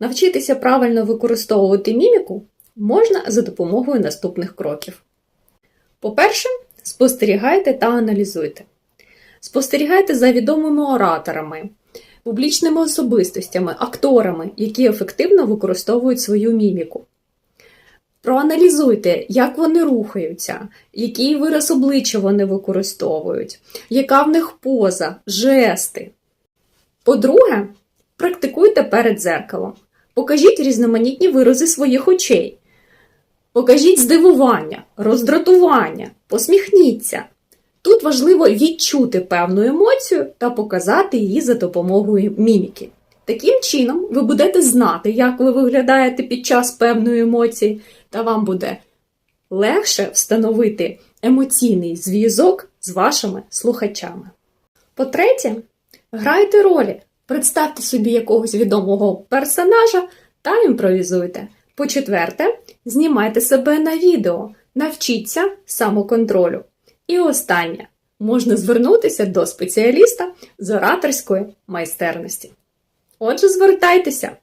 Навчитися правильно використовувати міміку можна за допомогою наступних кроків. По-перше, спостерігайте та аналізуйте. Спостерігайте за відомими ораторами, публічними особистостями, акторами, які ефективно використовують свою міміку. Проаналізуйте, як вони рухаються, який вираз обличчя вони використовують, яка в них поза, жести. По-друге, практикуйте перед дзеркалом. Покажіть різноманітні вирази своїх очей. Покажіть здивування, роздратування, посміхніться. Тут важливо відчути певну емоцію та показати її за допомогою міміки. Таким чином, ви будете знати, як ви виглядаєте під час певної емоції, та вам буде легше встановити емоційний зв'язок з вашими слухачами. По-третє, грайте ролі, представте собі якогось відомого персонажа та імпровізуйте. По-четверте, знімайте себе на відео, навчіться самоконтролю. І останнє, можна звернутися до спеціаліста з ораторської майстерності. Отже, звертайтеся!